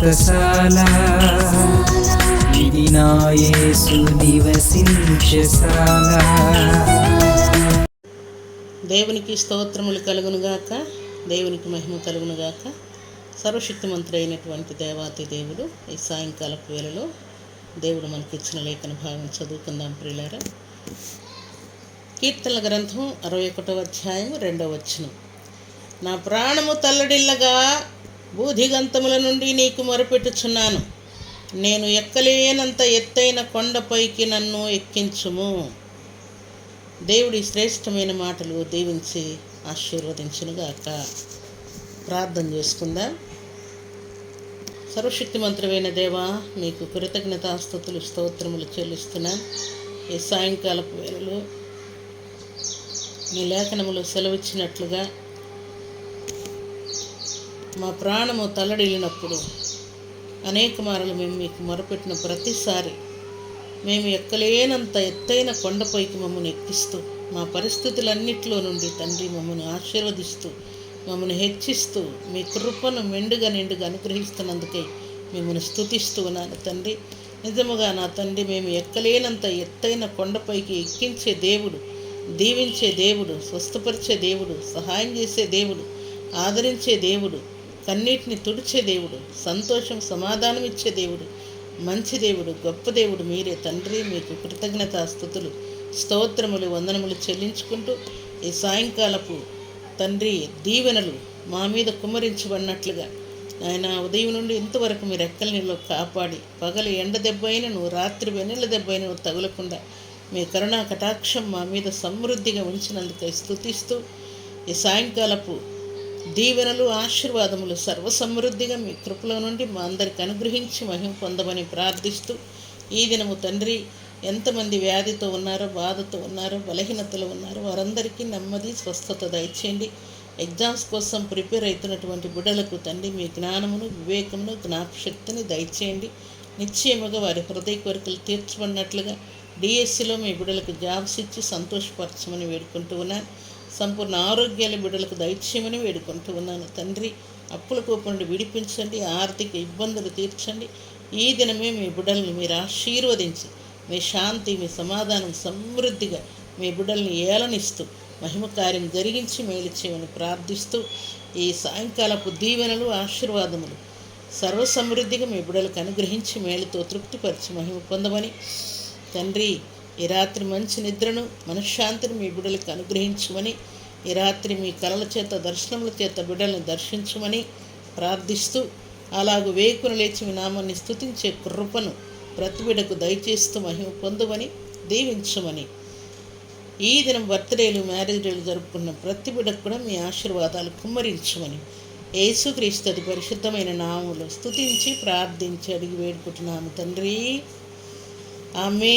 వ్రతశాల ఇది నా యేసు నివసించశాల దేవునికి స్తోత్రములు కలుగునుగాక దేవునికి మహిమ కలుగునుగాక సర్వశక్తిమంతుడు అయినటువంటి దేవాతి దేవుడు ఈ సాయంకాలపు వేళలో దేవుడు మనకి ఇచ్చిన లేఖన భాగం చదువుకుందాం ప్రియులారా. కీర్తనల గ్రంథం అరవై ఒకటవ అధ్యాయం రెండవ వచనం. నా ప్రాణము తల్లడిల్లగా బూధిగంతముల నుండి నీకు మొరపెట్టుచున్నాను. నేను ఎక్కలేనంత ఎత్తైన కొండపైకి నన్ను ఎక్కించుము. దేవుడి శ్రేష్టమైన మాటలు దీవించి ఆశీర్వదించునుగాక. ప్రార్థన చేసుకుందాం? సర్వశక్తిమంతుడైన దేవా మీకు కృతజ్ఞతాస్థుతులు స్తోత్రములు చెల్లిస్తున్నాను ఈ సాయంకాలపు వేళలో మీ లేఖనములు సెలవిచ్చినట్లుగా మా ప్రాణము తల్లడిల్లినప్పుడు అనేక మార్లు మేము మీకు మొరపెట్టిన ప్రతిసారి మేము ఎక్కలేనంత ఎత్తైన కొండపైకి మమ్మల్ని ఎక్కిస్తూ మా పరిస్థితులన్నిటిలో నుండి తండ్రి మమ్మల్ని ఆశీర్వదిస్తూ మమ్మల్ని హెచ్చిస్తూ మీ కృపను మెండుగా నిండుగా అనుగ్రహిస్తున్నందుకే మిమ్మల్ని స్థుతిస్తూ ఉన్నాను తండ్రి. నిజముగా నా తండ్రి మేము ఎక్కలేనంత ఎత్తైన కొండపైకి ఎక్కించే దేవుడు దీవించే దేవుడు స్వస్థపరిచే దేవుడు సహాయం చేసే దేవుడు ఆదరించే దేవుడు కన్నీటిని తుడిచే దేవుడు సంతోషం సమాధానం ఇచ్చే దేవుడు మంచి దేవుడు గొప్ప దేవుడు మీరే తండ్రి మీకు కృతజ్ఞత స్థుతులు స్తోత్రములు వందనములు చెల్లించుకుంటూ ఈ సాయంకాలపు తండ్రి దీవెనలు మా మీద కుమ్మరించబడినట్లుగా ఆయన ఉదయం నుండి ఇంతవరకు మీరు ఎక్కల నీళ్ళు కాపాడి పగలు ఎండ దెబ్బ అయినను రాత్రి వెన్నెల దెబ్బ అయినను తగులకుండా మీ కరుణా కటాక్షం మా మీద సమృద్ధిగా ఉంచినందుకై స్తుతిస్తూ ఈ సాయంకాలపు దీవెనలు ఆశీర్వాదములు సర్వసమృద్ధిగా మీ కృపలో నుండి మా అందరికి అనుగ్రహించి మహిమ పొందమని ప్రార్థిస్తూ ఈ దినము తండ్రి ఎంతమంది వ్యాధితో ఉన్నారో బాధతో ఉన్నారో బలహీనతలో ఉన్నారో వారందరికీ నెమ్మది స్వస్థత దయచేయండి. ఎగ్జామ్స్ కోసం ప్రిపేర్ అవుతున్నటువంటి బిడ్డలకు తండ్రి మీ జ్ఞానమును వివేకమును జ్ఞాపశక్తిని దయచేయండి. నిశ్చయముగా వారి హృదయ కోరికలు తీర్చబడినట్లుగా డిఎస్సిలో మీ బిడ్డలకు జాబ్స్ ఇచ్చి సంతోషపరచమని వేడుకుంటూ ఉన్నాను. సంపూర్ణ ఆరోగ్యాల బిడ్డలకు దైత్యమని వేడుకుంటూ ఉన్నాను. తండ్రి అప్పుల కోపండి విడిపించండి ఆర్థిక ఇబ్బందులు తీర్చండి. ఈ దినమే మీ బిడ్డల్ని మీరు ఆశీర్వదించి మీ శాంతి మీ సమాధానం సమృద్ధిగా మీ బిడ్డల్ని ఏలనిస్తూ మహిమ కార్యం జరిగించి మేలు చేయమని ప్రార్థిస్తూ ఈ సాయంకాలపు దీవెనలు ఆశీర్వాదములు సర్వసమృద్ధిగా మీ బిడ్డలకు అనుగ్రహించి మేలుతో తృప్తిపరిచి మహిమ పొందమని తండ్రి ఈ రాత్రి మంచి నిద్రను మనశ్శాంతిని మీ బిడ్డలకు అనుగ్రహించమని ఈ రాత్రి మీ కలల చేత దర్శనముల చేత బిడ్డల్ని దర్శించమని ప్రార్థిస్తూ అలాగూ వేకును లేచి మీ నామాన్ని స్థుతించే కృపను ప్రతి బిడ్డకు దయచేస్తూ మహిమ పొందుమని దీవించమని. ఈ దినం బర్త్డేలు మ్యారేజ్ డేలు జరుపుకున్న ప్రతి బిడ్డకు కూడా మీ ఆశీర్వాదాలు కుమ్మరించమని. యేసుక్రీస్తుది పరిశుద్ధమైన నామములో స్థుతించి ప్రార్థించి అడిగి వేడుకుంటున్నాము తండ్రి. ఆమె